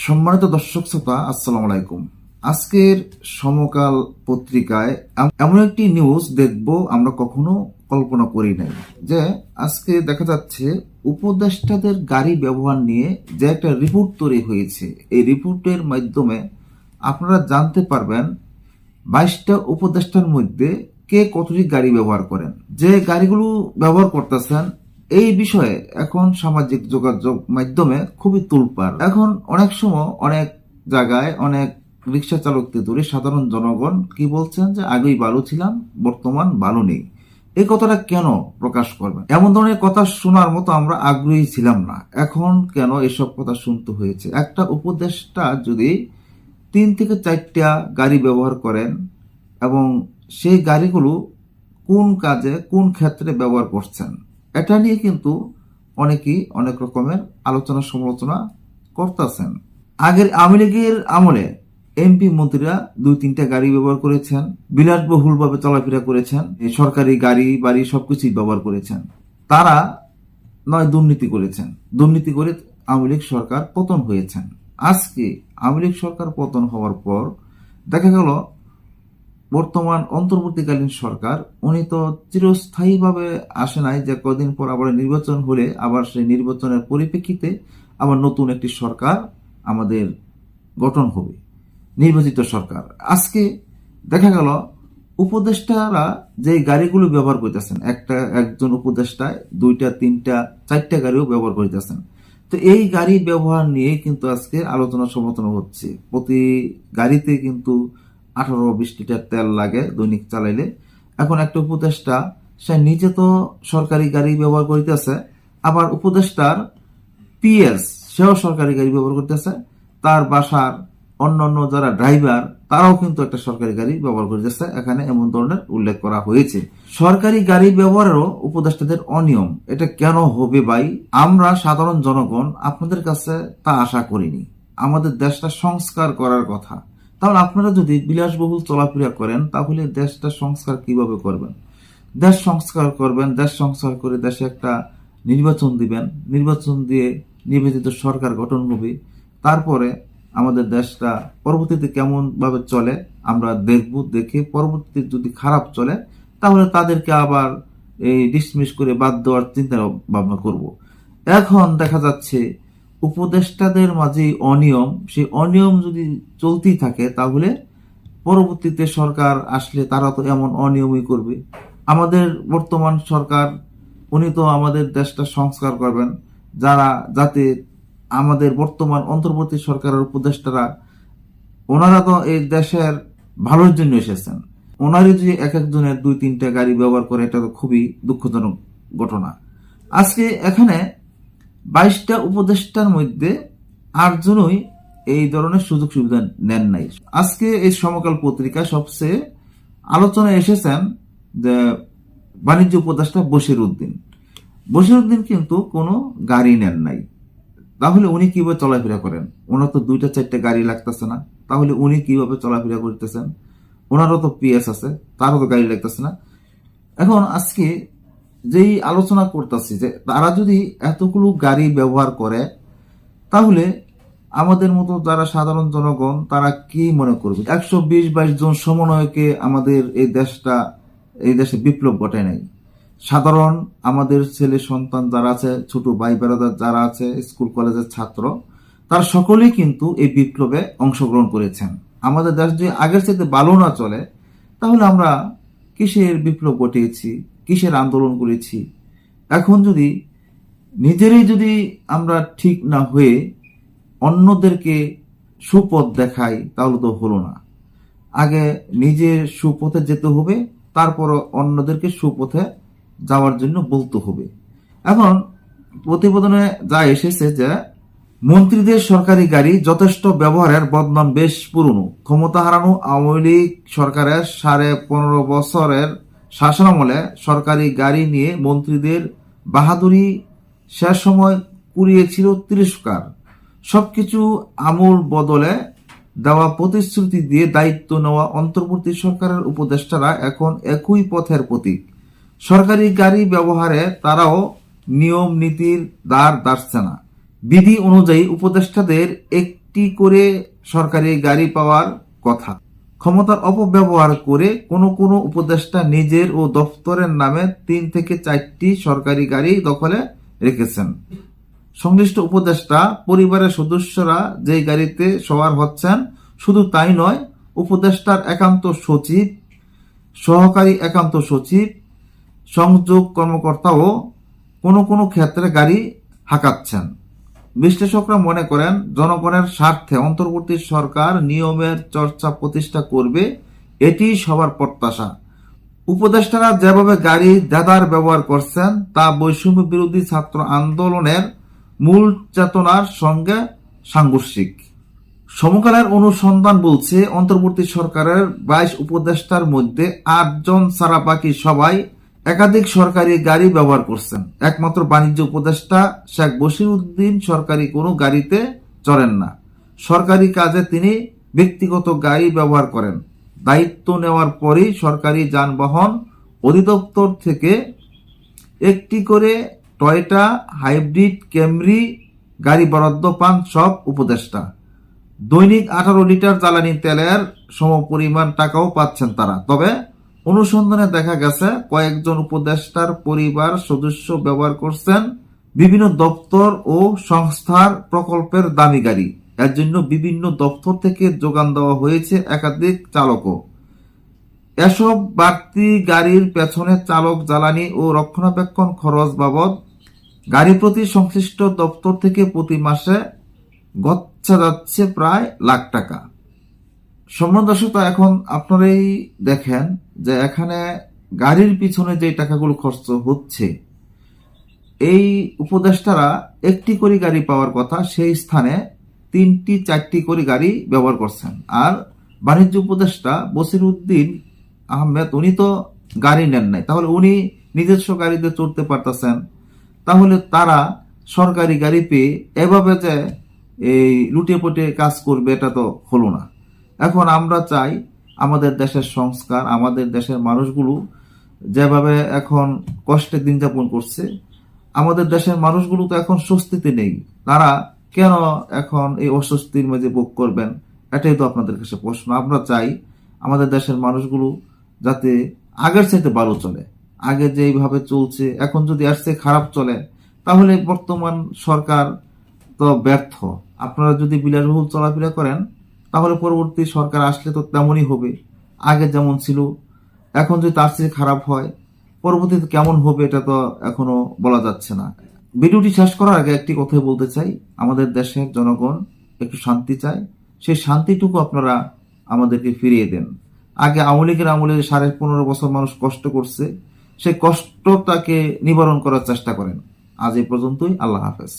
সম্মানিত দর্শক শ্রোতা, আসসালাম আলাইকুম। আজকের সমকাল পত্রিকায় এমন একটি নিউজ দেখব আমরা কখনো কল্পনা করি নাই, যে আজকে দেখা যাচ্ছে উপদেষ্টাদের গাড়ি ব্যবহার নিয়ে যে একটা রিপোর্ট তৈরি হয়েছে। এই রিপোর্টের মাধ্যমে আপনারা জানতে পারবেন বাইশটা উপদেষ্টার মধ্যে কে কতটি গাড়ি ব্যবহার করেন। যে গাড়িগুলো ব্যবহার করতেছেন এই বিষয়ে এখন সামাজিক যোগাযোগ মাধ্যমে খুবই তুলপার। এখন অনেক সময় অনেক জায়গায় অনেক রিক্সা চালকদের ধরে সাধারণ জনগণ কি বলছেন যে, আগেই ভালো ছিলাম, বর্তমান ভালো নেই। এই কথাটা কেন প্রকাশ করবেন এমন ধরনের কথা শোনার মতো আমরা আগ্রহী ছিলাম না। এখন কেন এসব কথা শুনতে হয়েছে? একটা উপদেষ্টা যদি তিন থেকে চারটা গাড়ি ব্যবহার করেন এবং সেই গাড়িগুলো কোন কাজে, কোন ক্ষেত্রে ব্যবহার করছেন? এটা নিয়ে কিন্তু অনেকেই অনেক রকমের আলোচনা সমালোচনা করতেছেন। আগের আওয়ামী লীগের আমলে এমপি মন্ত্রীরা দুই তিনটা গাড়ি ব্যবহার করেছেন বিলাসবহুল ভাবে চলাফেরা করেছেন সরকারি গাড়ি, বাড়ি সবকিছুই ব্যবহার করেছেন। তারা নয়, দুর্নীতি করেছেন। দুর্নীতি করে আওয়ামী লীগ সরকার পতন হয়েছেন। আজকে আওয়ামী লীগ সরকার পতন হওয়ার পর দেখা গেল বর্তমান অন্তর্বর্তীকালীন সরকার, উনি তো চিরস্থায়ীভাবে আসে নাই যে কদিন পর আবার নির্বাচন হলে আবার সেই নির্বাচনের পরিপ্রেক্ষিতে আবার নতুন একটি সরকার আমাদের গঠন হবে, নির্বাচিত সরকার। আজকে দেখা গেল, উপদেষ্টারা যে গাড়িগুলো ব্যবহার করতেছেন, একটা একজন উপদেষ্টায় দুইটা, তিনটা, চারটা গাড়িও ব্যবহার করতেছেন। তো এই গাড়ি ব্যবহার নিয়ে কিন্তু আজকে আলোচনা সমালোচনা হচ্ছে। প্রতি গাড়িতে কিন্তু আঠারো বিশ লিটার তেল লাগে, দৈনিক চালাইলে। এখন একটা উপদেষ্টা, সে নিজে তো সরকারি গাড়ি ব্যবহার করিতেছে, আবার উপদেষ্টার পিএস সেও সরকারি গাড়ি ব্যবহার করতেছে, তার বাসার অন্যান্য যারা ড্রাইভার, তারাও কিন্তু একটা সরকারি গাড়ি ব্যবহার করতেছে। এখানে এমন ধরনের উল্লেখ করা হয়েছে। সরকারি গাড়ি ব্যবহারেরও উপদেষ্টাদের অনিয়ম। এটা কেন হবে ভাই? আমরা সাধারণ জনগণ, আপনাদের কাছে তা আশা করিনি। আমাদের দেশটা সংস্কার করার কথা। তাহলে আপনারা যদি বিলাসবহুল চলাফেরা করেন, তাহলে দেশটা সংস্কার কীভাবে করবেন? দেশ সংস্কার করবেন, দেশ সংস্কার করে দেশে একটা নির্বাচন দিবেন। নির্বাচন দিয়ে নির্বাচিত সরকার গঠন হবে। তারপরে আমাদের দেশটা পরবর্তীতে কেমন ভাবে চলে, আমরা দেখব, দেখে পরবর্তীতে যদি খারাপ চলে, তাহলে তাদেরকে আবার এই ডিসমিস করে বাদ দেওয়ার চিন্তা ভাবনা করব। এখন দেখা যাচ্ছে উপদেষ্টাদের মাঝে অনিয়ম, সেই অনিয়ম যদি চলতেই থাকে, তাহলে পরবর্তীতে সরকার আসলে তারা তো এমন অনিয়মই করবে। আমাদের বর্তমান সরকার, উনি তো আমাদের দেশটা সংস্কার করবেন, যারা, যাতে আমাদের বর্তমান অন্তর্বর্তী সরকারের উপদেষ্টারা, ওনারা তো এই দেশের ভালোর জন্য এসেছেন। ওনারই যদি এক একজনের দুই তিনটা গাড়ি ব্যবহার করে, এটা তো খুবই দুঃখজনক ঘটনা। আজকে এখানে বাইশটা উপদেষ্টার মধ্যে আটজনই এই ধরনের সুযোগ সুবিধা নেন নাই। আজকে এই সমকাল পত্রিকা সবচেয়ে আলোচনায় এসেছেন যে বাণিজ্য উপদেষ্টা বশির উদ্দিন বশির উদ্দিন কিন্তু কোনো গাড়ি নেন নাই। তাহলে উনি কীভাবে চলাফেরা করেন? ওনার তো দুইটা, চারটা গাড়ি লাগতেছে না। তাহলে উনি কীভাবে চলাফেরা করতেছেন? ওনারও তো পিএস আছে, তারও তো গাড়ি লাগতেছে না। এখন আজকে যেই আলোচনা করতেছি যে তারা যদি এতগুলো গাড়ি ব্যবহার করে, তাহলে আমাদের মতো যারা সাধারণ জনগণ, তারা কি মনে করবে? একশো বিশ বাইশ জন সমন্বয়কে আমাদের এই দেশটা, এই দেশে বিপ্লব ঘটায় নাই। সাধারণ আমাদের ছেলে সন্তান যারা আছে, ছোট ভাই বেড়াদার যারা আছে, স্কুল কলেজের ছাত্র, তারা সকলেই কিন্তু এই বিপ্লবে অংশগ্রহণ করেছেন। আমাদের দেশ যদি আগের চাইতে ভালো না চলে, তাহলে আমরা কিসের বিপ্লব ঘটিয়েছি? কিসের আন্দোলন করেছি? এখন যদি নিজেরই যদি আমরা ঠিক না হয়ে অন্যদেরকে সুপথ দেখাই, তাহলে তো হলো না। আগে নিজের সুপথে যেতে হবে তারপর অন্যদেরকে সুপথে যাওয়ার জন্য বলতে হবে। এখন প্রতিবেদনে যা এসেছে যে মন্ত্রীদের সরকারি গাড়ি যথেষ্ট ব্যবহারের বদনাম বেশ পুরনো। ক্ষমতা হারানো আওয়ামী লীগ সরকারের সাড়ে পনেরো বছরের শাসনামলে সরকারি গাড়ি নিয়ে মন্ত্রীদের বাহাদুরি শেষ সময় কুড়িয়েছিল তিরস্কার সবকিছু আমূল বদলে দেওয়া প্রতিশ্রুতি দিয়ে দায়িত্ব নেওয়া অন্তর্বর্তী সরকারের উপদেষ্টারা এখন একই পথের প্রতীক। সরকারি গাড়ি ব্যবহারে তারাও নিয়ম নীতির দ্বার দাঁড়ছে না। বিধি অনুযায়ী উপদেষ্টাদের একটি করে সরকারি গাড়ি পাওয়ার কথা। ক্ষমতার অপব্যবহার করে কোনো কোনো উপদেষ্টা নিজের ও দফতরের নামে তিন থেকে চারটি সরকারি গাড়ি দখলে রেখেছেন। সংশ্লিষ্ট উপদেষ্টা, পরিবারের সদস্যরা যে গাড়িতে সওয়ার হচ্ছেন, শুধু তাই নয়, উপদেষ্টার একান্ত সচিব, সহকারী একান্ত সচিব, সংযোগ কর্মকর্তাও কোনো কোনো ক্ষেত্রে গাড়ি হাঁকাচ্ছেন। বিশ্লেষকরা মনে করেন, জনগণের স্বার্থে অন্তর্বর্তী সরকার নিয়মের চর্চা প্রতিষ্ঠা করবে, এটি সবার প্রত্যাশা। উপদেষ্টারা যেভাবে গাড়ি দাদার ব্যবহার করছেন, তা বৈষম্য বিরোধী ছাত্র আন্দোলনের মূল চেতনার সঙ্গে সাংঘর্ষিক। সমকালের অনুসন্ধান বলছে, অন্তর্বর্তী সরকারের বাইশ উপদেষ্টার মধ্যে আটজন ছাড়া বাকি সবাই একাধিক সরকারি গাড়ি ব্যবহার করছেন। একমাত্র বাণিজ্য উপদেষ্টা শেখ বশির উদ্দিন সরকারি কোনো গাড়িতে চড়েন না। সরকারি কাজে তিনি ব্যক্তিগত গাড়ি ব্যবহার করেন। দায়িত্ব নেওয়ার পরই সরকারি যানবাহন অধিদপ্তর থেকে একটি করে টয়টা, হাইব্রিড ক্যামরি গাড়ি বরাদ্দ পান সব উপদেষ্টা। দৈনিক আঠারো লিটার জ্বালানি তেলের সমপরিমাণ টাকাও পাচ্ছেন তারা। তবে অনুসন্ধানে দেখা গেছে, কয়েকজন উপদেষ্টার পরিবার সদস্য ব্যবহার করছেন বিভিন্ন দপ্তর ও সংস্থার প্রকল্পের দামি গাড়ি। এর জন্য বিভিন্ন দপ্তর থেকে যোগান দেওয়া হয়েছে একাধিক চালকও। এসব বাড়তি গাড়ির পেছনে চালক জ্বালানি ও রক্ষণাবেক্ষণ খরচ বাবদ গাড়ি প্রতি সংশ্লিষ্ট দপ্তর থেকে প্রতি মাসে গচ্ছা যাচ্ছে প্রায় লাখ টাকা। সম্মান দর্শক এখন আপনারাই দেখেন যে এখানে গাড়ির পিছনে যে টাকাগুলো খরচ হচ্ছে, এই উপদেষ্টারা একটি করে গাড়ি পাওয়ার কথা সেই স্থানে তিনটি চারটি করে গাড়ি ব্যবহার করছেন। আর বাণিজ্য উপদেষ্টা বসির উদ্দিন আহমেদ, উনি তো গাড়ি নেন নাই। তাহলে উনি নিজস্ব গাড়িতে চড়তে পারতেছেন। তাহলে তারা সরকারি গাড়ি পেয়ে এভাবে যে এই লুটে পুটে কাজ করবে, এটা তো হলো না। এখন আমরা চাই আমাদের দেশের সংস্কার, আমাদের দেশের মানুষগুলো যেভাবে এখন কষ্টে দিন যাপন করছে, আমাদের দেশের মানুষগুলো তো এখন স্বস্তিতে নেই। তারা কেন এখন এই অস্বস্তির মাঝে ভোগ করবেন? এটাই তো আপনাদের কাছে প্রশ্ন। আমরা চাই আমাদের দেশের মানুষগুলো যাতে আগের চাইতে ভালো চলে। আগে যেইভাবে চলছে, এখন যদি আসছে খারাপ চলে, তাহলে বর্তমান সরকার তো ব্যর্থ। আপনারা যদি বিলাসবহুল চলাফেরা করেন তাহলে পরবর্তী সরকার আসলে তো তেমনই হবে। আগে যেমন ছিল, এখন যদি তার চেয়ে খারাপ হয়, পরবর্তীতে কেমন হবে এটা তো এখনও বলা যাচ্ছে না। ভিডিওটি শেষ করার আগে একটি কথাই বলতে চাই। আমাদের দেশের জনগণ একটু শান্তি চায়। সেই শান্তিটুকু আপনারা আমাদেরকে ফিরিয়ে দেন। আগে আওয়ামী লীগের আমলে সাড়ে পনেরো বছর মানুষ কষ্ট করছে, সেই কষ্টটাকে নিবারণ করার চেষ্টা করেন। আজ এই পর্যন্তই। আল্লাহ হাফেজ।